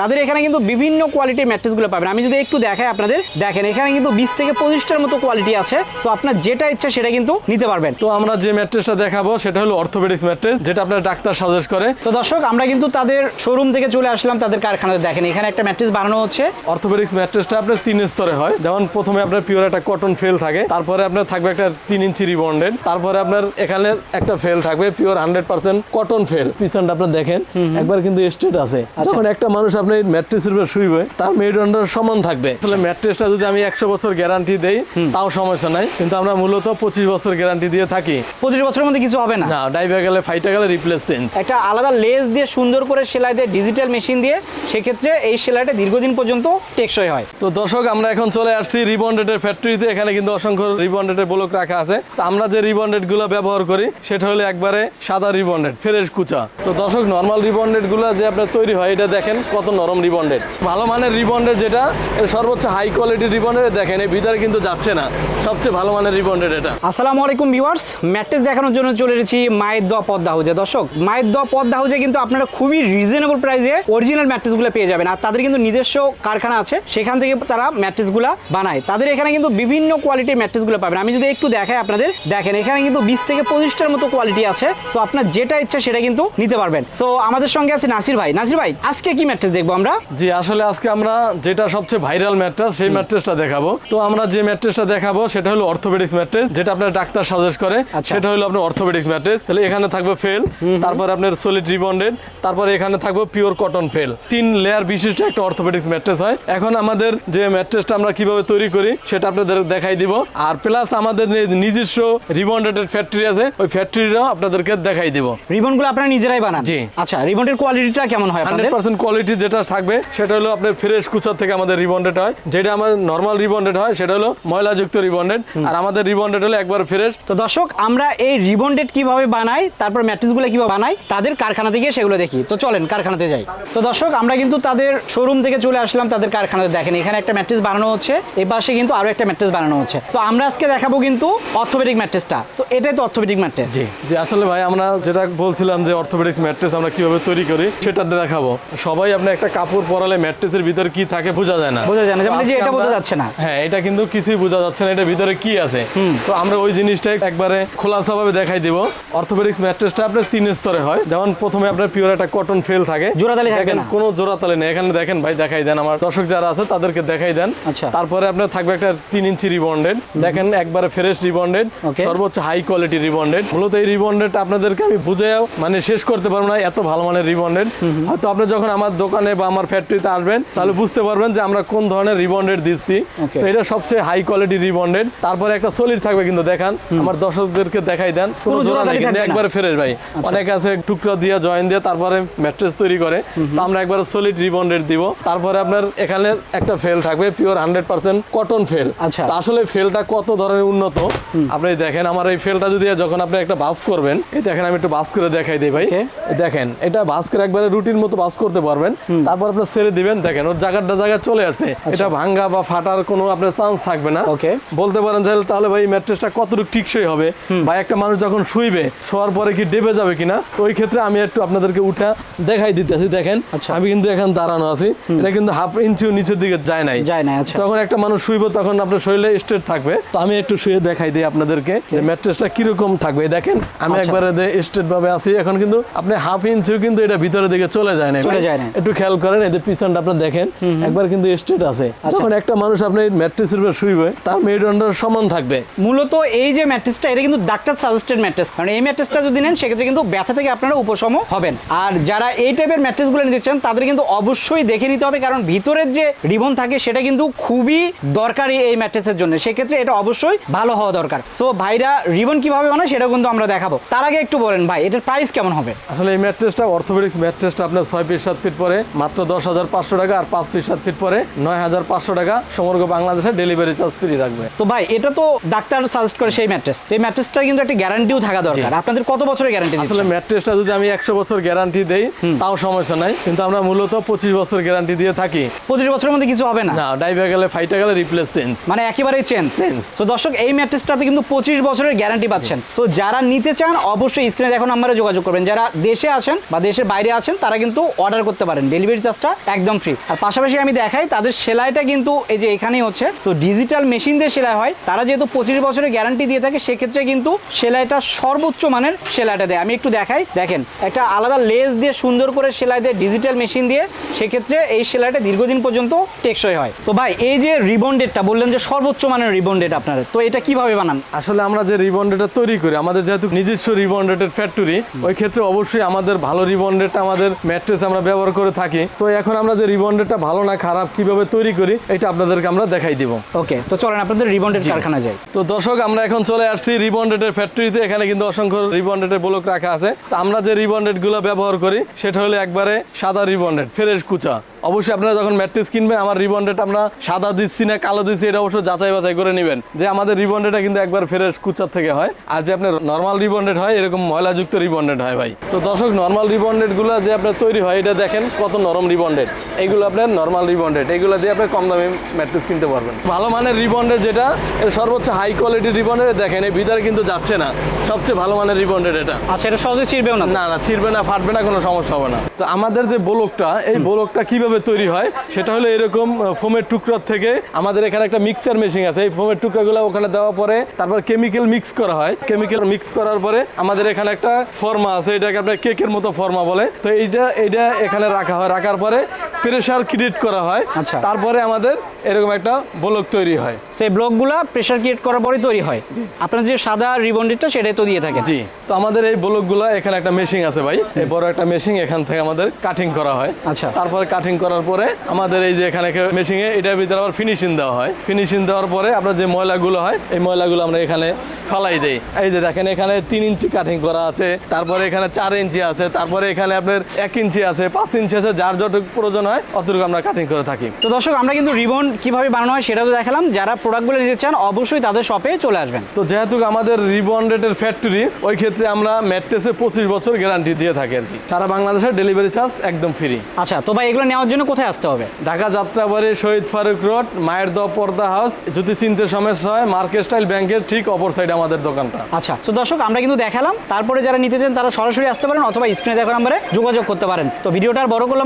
তাদের এখানে কিন্তু বিভিন্ন কোয়ালিটির ম্যাট্রেসগুলো পাবেন। আমি যদি একটু দেখাই আপনাদের দেখেন এখানে কিন্তু বিশ থেকে পঁচিশটার মতো কোয়ালিটি আছে। তো আপনার যেটা ইচ্ছা সেটা কিন্তু নিতে পারবেন। তো আমরা যে ম্যাট্রেসটা দেখাবো সেটা হলো অর্থোপেডিক্স ম্যাট্রেস যেটা আপনার ডাক্তার সাজেস্ট করে। তো দর্শক আমরা কিন্তু তাদের শোরুম থেকে চলে আসলাম তাদের কারখানাতে। দেখেন এখানে একটা ম্যাট্রেস বানানো হচ্ছে। অর্থোপেডিক্স ম্যাট্রেসটা আপনার তিন স্তরে হয়। যেমন প্রথমে আপনার পিওর একটা কটন ফেল থাকে তারপরে আপনার থাকবে একটা তিন ইঞ্চি রিবন্ডেড তারপরে আপনার এখানে একটা ফেল থাকবে pure hundred percent cotton felt পিছনটা আপনার দেখেন একবার কিন্তু স্টেট আছে। যখন একটা মানুষ আপনার ম্যাট্রেসের উপর শুইবে তার মেরুদণ্ড সমান থাকবে। আসলে ম্যাট্রেসটা যদি আমি একশো বছর গ্যারান্টি দেই তাও সমস্যা নাই। কিন্তু আমরা মূলত পঁচিশ বছর গ্যারান্টি দিয়ে থাকি। পঁচিশ বছরের মধ্যে কিছু হবে না। না ডাইভে গেলে ফাইটে গেলে রিপ্লেস চেঞ্জ একটা আলাদা লেস দিয়ে সুন্দর করে সেলাই দিয়ে ডিজিটাল মেশিন দিয়ে সেক্ষেত্রে এই সেলাইটা দীর্ঘদিন পর্যন্ত টেকসই হয়। তো দর্শক আমরা এখন চলে আসছি রিবন্ডেডের ফ্যাক্টরিতে এখানে কিন্তু অসংখ্য রিবন্ডেডের ব্লক রাখা আছে। তো আমরা যে রিবন্ডেডগুলো ব্যবহার করি সেটা হলো একবারে সাদা রিবন্ডেড ফ্রেশ কুচা। তো দর্শক নর্মাল রিবন্ডেডগুলো যে আপনার তৈরি হয় এটা দেখেন কত নরম রিবন্ডেড ভালো মানের রিবন্ডেড যেটা, সর্বোচ্চ হাই কোয়ালিটির রিবন্ডেড দেখেন, এই ভিতরে কিন্তু যাচ্ছে না। সবচেয়ে ভালো মানের রিবন্ডেড এটা। আসসালামু আলাইকুম ভিউয়ার্স ম্যাট্রেস দেখানোর জন্য চলে এসেছি মায়ের দোয়া পদ্মা হাউজে। দর্শক মায়ের দোয়া পদ্মা হাউজে কিন্তু আপনারা খুবই রিজনেবল প্রাইসে অরিজিনাল ম্যাট্রেসগুলো পেয়ে যাবেন। আর তাদের কিন্তু নিজস্ব কারখানা আছে, সেখান থেকে তারা ম্যাট্রেসগুলো বানায়। তাদের এখানে কিন্তু বিভিন্ন কোয়ালিটির ম্যাট্রেসগুলো পাবেন। আমি যদি একটু দেখাই আপনাদের, দেখেন, এখানে কিন্তু বিশ থেকে পঁচিশটার মতো কোয়ালিটি আছে। তো আপনার যেটা ইচ্ছা সেটা কিন্তু নিতে পারবেন। সো আমাদের সঙ্গে আছে নাসির ভাই। নাসির ভাই, আজকে কি ম্যাট্রেস দেখব আমরা? জি আসলে আজকে আমরা যেটা সবচেয়ে ভাইরাল ম্যাট্রেস সেই ম্যাট্রেসটা দেখাবো। তো আমরা যে ম্যাট্রেসটা দেখাবো সেটা হলো অর্থোপেডিক্স ম্যাট্রেস যেটা আপনার ডাক্তার সাজেস্ট করে। আচ্ছা। সেটা হলো আপনার অর্থোপেডিক্স ম্যাট্রেস। তাহলে এখানে থাকবে ফেল তারপর আপনার সলিড রিবন্ডেড তারপরে এখানে থাকবে পিওর কটন ফেল। তিন লেয়ার বিশিষ্ট একটা অর্থোপেডিক্স ম্যাট্রেস হয়। এখন আমাদের যে ম্যাট্রেসটা আমরা কীভাবে তৈরি করি সেটা আপনাদের দেখাই দিব। আর প্লাস আমাদের নিজস্ব রিবন্ডেডের ফ্যাক্টরি আছে ওই ফ্যাক্টরিটাও আপনাদেরকে দেখাই দিব। রিবনগুলো আপনারা নিজেরাই বানান? জি। আচ্ছা রিবনের কোয়ালিটিটা কেমন হয় হান্ড্রেড আপনাদের পার্সেন্ট কোয়ালিটি যেটা থাকবে সেটা হলো আপনার ফ্রেশ কুচার থেকে আমাদের রিবন্ডেড হয়। যেটা আমাদের নর্মাল রিবন্ডেড হয় সেটা হলো ময়লাযুক্ত রিবন্ডেড আর আমাদের রিবন্ডেড হলো একবার ফ্রেশ তো দর্শক আমরা এই রিবন্ডেড কীভাবে বানাই তারপর ম্যাট্রিক্সগুলো কীভাবে বানাই তাদের কারখানা থেকে সেগুলো দেখি। তো চলেন কারখানাতে যাই। তো দর্শক আমরা কিন্তু তাদের শোরুম থেকে চলে আসলাম তাদের কারখানাতে। দেখেন এখানে একটা ম্যাট্রিক্স বানানো হচ্ছে এই পাশে কিন্তু আরও একটা ম্যাট্রিক্স বানানো হচ্ছে। তো আমরা আজকে দেখাবো কিন্তু অর্থোপেডিক ম্যাট্রিক্সটা তো এটাই তো অর্থোপেডিক ম্যাট্রিক্স জি জি আসলে ভাই আমরা যেটা বলছিলাম যে অর্থোপেডিক্স ম্যাট্রেস আমরা কীভাবে তৈরি করি সেটা দেখাবো। সবাই আপনি একটা কাপড় পরালে ম্যাট্রেসের ভিতরে কি থাকে বোঝা যায় না। বোঝা যায় না, যেমন যে এটা বোঝা যাচ্ছে না। হ্যাঁ এটা কিন্তু কিছুই বোঝা যাচ্ছে না। এটার ভিতরে কি আছে? তো আমরা ওই জিনিসটা একবারে খোলাসাভাবে দেখাই দিব। অর্থোপেডিক্স ম্যাট্রেসটা আপনার তিন স্তরে হয়। যেমন প্রথমে আপনার পিওর একটা কটন ফেল থাকে। জোড়াতালি দেখেন না? কোনো জোড়াতালি নেই। এখানে দেখেন ভাই দেখাই দেন আমার। দর্শক যারা আছে তাদেরকে দেখাই দেন। আচ্ছা। তারপরে আপনার থাকবে একটা তিন ইঞ্চি রিবন্ডেড। দেখেন একবারে ফ্রেশ রিবন্ডেড। সর্বোচ্চ হাই কোয়ালিটি রিবন্ডেড। মূলত এই রিবন্ডেড আপনাদেরকে আমি বুঝেও মানে শেষ করতে পারব না এত ভালো মানের রিবন্ডেড। হয়তো আপনি যখন আমার দোকানে বা আমার ফ্যাক্টরিতে আসবেন তাহলে বুঝতে পারবেন যে আমরা কোন ধরনের রিবন্ডেড দিচ্ছি। তো এটা সবচেয়ে হাই কোয়ালিটি রিবন্ডেড তারপরে একটা সলিড থাকবে কিন্তু দেখান। আমার দর্শকদেরকে দেখাই দেন। কোনো জোড়া নেই কিন্তু একবারে ফ্রেশ ভাই। অনেক আছে টুকরো দিয়ে জয়েন দিয়ে তারপরে ম্যাট্রেস তৈরি করে। তো আমরা একবার সলিড রিবন্ডেড দিব। তারপরে আপনার এখানে একটা ফেল থাকবে pure hundred percent cotton felt আচ্ছা। আসলে ফেলটা কত ধরনের উন্নত? আপনি দেখেন আমার এই ফেলটা যদি যখন আপনি একটা বাস করবেন এই দেখেন আমি একটু বাস করে দেখাই দিই ভাই। দেখেন এটা বাস করে একবারে রুটিন মতো বাস করতে পারবেন। তারপর আপনি ছেড়ে দিবেন দেখেন ওর জায়গাটা জায়গায় চলে আসছে। এটা ভাঙ্গা বা ফাটার কোনো আপনার চান্স থাকবে না। Okay. বলতে পারেন যে তাহলে ভাই ম্যাট্রেসটা কতটুকু টিকসই হবে? বা একটা মানুষ যখন শুইবে শোয়ার পরে কি ডেবে যাবে কিনা? ওই ক্ষেত্রে আমি একটু আপনাদেরকে উঠা দেখাই দিতেছি দেখেন। আচ্ছা। আমি কিন্তু এখন দাঁড়ানো আছি। এটা কিন্তু হাফ ইঞ্চিও নিচের দিকে যায় নাই। যায় না, আচ্ছা। তখন একটা মানুষ শুইব তখন আপনার শরীরে স্ট্রেট থাকবে। তো আমি একটু শুয়ে দেখাই দিই আপনাদেরকে যে ম্যাট্রেসটা কীরকম থাকবে। দেখেন আমি আচ্ছা। একবারে স্ট্রেট ভাবে আছি। এখন কিন্তু আপনি হাফ ইঞ্চিও কিন্তু এটা ভিতরের দিকে চলে যায় না চলে যায় না। একটু খেয়াল করেন এদের পিছনটা আপনার দেখেন একবার কিন্তু স্ট্রেট আছে। আচ্ছা। যখন একটা মানুষ আপনার ম্যাট্রেসের উপর শুইবে তার মেরুদণ্ড সমান থাকবে। মূলত এই যে ম্যাট্রেসটা এটা কিন্তু ডাক্তার সাজেস্টেড ম্যাট্রেস কারণ এই ম্যাট্রেসটা যদি নেন সেক্ষেত্রে কিন্তু ব্যথা থেকে আপনারা উপশম হবেন। আর যারা এই টাইপের ম্যাট্রেসগুলো নিতে চান তাদের কিন্তু অবশ্যই দেখে নিতে হবে কারণ ভিতরের যে রিবন থাকে সেটা কিন্তু খুবই দরকারি এই ম্যাট্রেসের জন্য। সেক্ষেত্রে এটা অবশ্যই ভালো হওয়া দরকার। সো ভাইরা রিবন কীভাবে বানায় সেটা কিন্তু আমরা দেখাবো। তার আগে একটু বলেন ভাই এটার প্রাইস কেমন হবে? আসলে এই ম্যাট্রেসটা অর্থোপেডিক্স ম্যাট্রেসটা আপনার ছয় ফিট সাত ফিট পরে মাত্র দশ হাজার পাঁচশো টাকা আর পাঁচ ফিট সাত ফিট পরে নয় হাজার পাঁচশো টাকা সমগ্র বাংলাদেশে ডেলিভারি চার্জ ফ্রি থাকবে। তো ভাই এটা তো ডাক্তার সাজেস্ট করে সেই ম্যাট্রেস এই ম্যাট্রেসটার কিন্তু একটা গ্যারান্টিও থাকা দরকার। আপনাদের কত বছরের গ্যারান্টি আসলে ম্যাট্রেসটা যদি আমি একশো বছর গ্যারান্টি দেই তাও সমস্যা নাই। কিন্তু আমরা মূলত পঁচিশ বছর গ্যারান্টি দিয়ে থাকি। পঁচিশ বছরের মধ্যে কিছু হবে না? না ডাইভে গেলে ফাইটে গেলে রিপ্লেস চেঞ্জ মানে একেবারেই চেঞ্জ। তো দর্শক এই ম্যাট্রেসটাতে কিন্তু পঁচিশ বছরের গ্যারান্টি পাচ্ছেন। তো যারা নিতে চান অবশ্যই স্ক্রিনে দেখো নাম্বারে যোগাযোগ করবেন। যারা দেশে আছেন বা দেশের বাইরে আছেন তারা কিন্তু অর্ডার করতে পারেন। ডেলিভারি ডেলিভারি চার্জটা একদম ফ্রি আর পাশাপাশি আমি দেখাই, তাদের সেলাইটা কিন্তু এই যে এখানেই হচ্ছে। তো ডিজিটাল মেশিন দিয়ে সেলাই হয়। তারা যেহেতু পঁচিশ বছরের গ্যারান্টি দিয়ে থাকে, সেক্ষেত্রে কিন্তু সেলাইটা সর্বোচ্চ মানের সেলাইটা দেয়। আমি একটু দেখাই। দেখেন, একটা আলাদা লেস দিয়ে সুন্দর করে সেলাই দেয় ডিজিটাল মেশিন দিয়ে। সেক্ষেত্রে এই সেলাইটা দীর্ঘদিন পর্যন্ত টেকসই হয়। তো ভাই, এই যে রিবন্ডেডটা বললেন যে সর্বোচ্চ মানের রিবন্ডেড আপনার তো এটা কীভাবে বানান? আসলে আমরা যে রিবন্ডেটা তৈরি করি, আমাদের যেহেতু নিজস্ব রিবন্ডেটের ফ্যাক্টরি ওই ক্ষেত্রে অবশ্যই আমাদের ভালো রিবন্ডেটটা আমাদের ম্যাট্রেস আমরা ব্যবহার করে থাকি। তো এখন আমরা যে রিবন্ডেটটা ভালো না খারাপ কীভাবে তৈরি করি এটা আপনাদেরকে আমরা দেখাই দিব। ওকে তো চলেন আপনাদের রিবন্ডেড কারখানা যাই। তো দর্শক আমরা এখন চলে আসছি রিবন্ডেটের ফ্যাক্টরিতে। এখানে কিন্তু অসংখ্য রিবন্ডেটের ব্লক রাখা আছে। তো আমরা যে রিবন্ডেটগুলো ব্যবহার করি সেটা হলো একবারে সাদা রিবন্ডেট ফ্রেশ কুচা। অবশ্যই আপনারা যখন ম্যাট্রেস কিনবেন আমার রিবন্ডেট আমরা সাদা দিচ্ছি না কালো দিচ্ছি এটা অবশ্যই যাচাই বাছাই করে নেবেন। যে আমাদের রিবন্ডেটটা কিন্তু একবার ফ্রেশ কুচার থেকে হয়। আর যে আপনার নর্মাল রিবন্ডেট হয় এরকম ময়লাযুক্ত রিবন্ডেট হয় ভাই। তো দর্শক নর্মাল রিবন্ডেটগুলো যে আপনার তৈরি হয় এটা দেখেন কত নরম রিবন্ডেট এইগুলো আপনার নর্মাল রিবন্ডেট এগুলো দিয়ে আপনি কম দামে ম্যাট্রেস কিনতে পারবেন। ভালো মানের রিবন্ডেট যেটা সর্বোচ্চ হাই কোয়ালিটির রিবন্ডেট দেখেন এই ভিতরে কিন্তু যাচ্ছে না। সবচেয়ে ভালো মানের রিবন্ডেট এটা। আচ্ছা এটা সহজে ছিড়বেও না না না ছিড়বে না ফাটবে না কোনো সমস্যা হবে না। তো আমাদের যে ব্লকটা এই ব্লকটা কীভাবে তৈরি হয় সেটা হলো এরকম ফোমের টুকরার থেকে আমাদের এখানে একটা মিক্সার মেশিন আছে। এই ফোমের টুকরাগুলো ওখানে দেওয়া পরে তারপর কেমিক্যাল মিক্স করা হয়। কেমিক্যাল মিক্স করার পরে আমাদের এখানে একটা ফর্মা আছে এটাকে আপনার কেকের মতো ফর্মা বলে। তো এইটা এইটা এখানে রাখা হয় রাখার পরে প্রেশার ক্রিয়েট করা হয়। আচ্ছা। তারপরে আমাদের এরকম একটা ব্লক তৈরি হয়। সেই ব্লকগুলো প্রেশার ক্রিয়েট করার পরে তৈরি হয়। আপনার যে সাদা রিবন্ডেডটা সেটাই তো দিয়ে থাকেন জি। তো আমাদের এই ব্লকগুলো এখানে একটা মেশিন আছে ভাই। এই বড় একটা মেশিন এখান থেকে আমাদের কাটিং করা হয়। আচ্ছা। তারপরে কাটিং করার পরে আমাদের এই যে এখানে মেশিনে এটার ভিতরে আবার ফিনিশিং দেওয়া হয়। ফিনিশিং দেওয়ার পরে আপনার যে ময়লাগুলো হয় এই ময়লাগুলো আমরা এখানে ফালাই দেই। এই যে দেখেন এখানে তিন ইঞ্চি কাটিং করা আছে। তারপরে এখানে চার ইঞ্চি আছে। তারপরে এখানে আপনার এক ইঞ্চি আছে পাঁচ ইঞ্চি আছে যার যতটুকু প্রয়োজন হয় অতটুকু আমরা কাটিং করে থাকি। তো দর্শক আমরা কিন্তু রিবন কীভাবে বানানো হয় সেটা তো দেখালাম। যারা প্রোডাক্টগুলো নিতে চান অবশ্যই তাদের শপে চলে আসবেন। তো যেহেতু আমাদের রিবন্ডেটের ফ্যাক্টরি ওই ক্ষেত্রে আমরা ম্যাট্রেসে পঁচিশ বছর গ্যারান্টি দিয়ে থাকি আর কি। সারা বাংলাদেশের ডেলিভারি চার্জ একদম ফ্রি আচ্ছা তো ভাই এগুলো নেওয়ার জন্য কোথায় আসতে হবে? ঢাকা যাত্রাবাড়ি শহীদ ফারুক রোড মায়ের দ পর্দা হাউস যদি চিনতে সমস্যা হয় মার্কেট স্টাইল ব্যাংকের ঠিক অপর সাইডে আমাদের দোকানটা। আচ্ছা তো দর্শক আমরা কিন্তু দেখালাম। তারপরে যারা নিতে চান তারা সরাসরি আসতে পারেন অথবা স্ক্রিনে দেখার নাম্বারে যোগাযোগ করতে পারেন। তো ভিডিওটা বড় করলাম